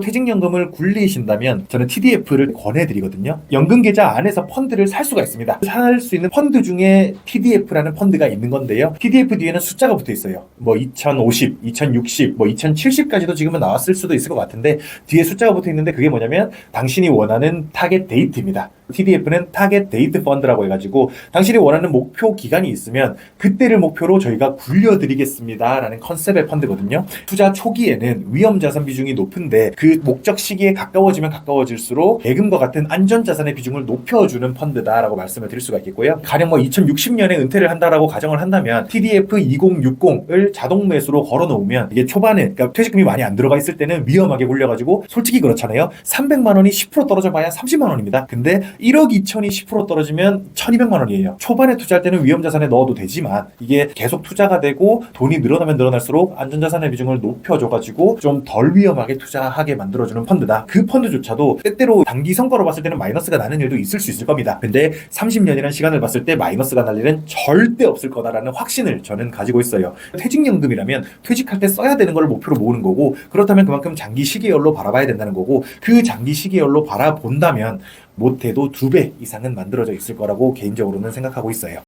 퇴직연금을 굴리신다면 저는 TDF를 권해드리거든요. 연금 계좌 안에서 펀드를 살 수가 있습니다. 살 수 있는 펀드 중에 TDF라는 펀드가 있는 건데요. TDF 뒤에는 숫자가 붙어 있어요. 뭐 2050, 2060, 뭐 2070까지도 지금은 나왔을 수도 있을 것 같은데 뒤에 숫자가 붙어 있는데 그게 뭐냐면 당신이 원하는 타겟 데이트입니다. TDF는 타겟 데이트 펀드라고 해가지고 당신이 원하는 목표 기간이 있으면 그때를 목표로 저희가 굴려드리겠습니다라는 컨셉의 펀드거든요. 투자 초기에는 위험 자산 비중이 높은데 그 목적 시기에 가까워지면 가까워질수록 예금과 같은 안전 자산의 비중을 높여주는 펀드다라고 말씀을 드릴 수가 있겠고요. 가령 뭐 2060년에 은퇴를 한다라고 가정을 한다면 TDF 2060을 자동 매수로 걸어 놓으면 이게 초반에 그러니까 퇴직금이 많이 안 들어가 있을 때는 위험하게 굴려가지고 솔직히 그렇잖아요. 300만 원이 10% 떨어져 봐야 30만 원입니다. 근데 1억 2천이 10% 떨어지면 1200만 원이에요. 초반에 투자할 때는 위험 자산에 넣어도 되지만 이게 계속 투자가 되고 돈이 늘어나면 늘어날수록 안전 자산의 비중을 높여줘가지고 좀 덜 위험하게 투자하게 만들어주는 펀드다. 그 펀드조차도 때때로 단기 성과로 봤을 때는 마이너스가 나는 일도 있을 수 있을 겁니다. 근데 30년이라는 시간을 봤을 때 마이너스가 날 일은 절대 없을 거다라는 확신을 저는 가지고 있어요. 퇴직연금이라면 퇴직할 때 써야 되는 걸 목표로 모으는 거고 그렇다면 그만큼 장기 시계열로 바라봐야 된다는 거고 그 장기 시계열로 바라본다면 못해도 두 배 이상은 만들어져 있을 거라고 개인적으로는 생각하고 있어요.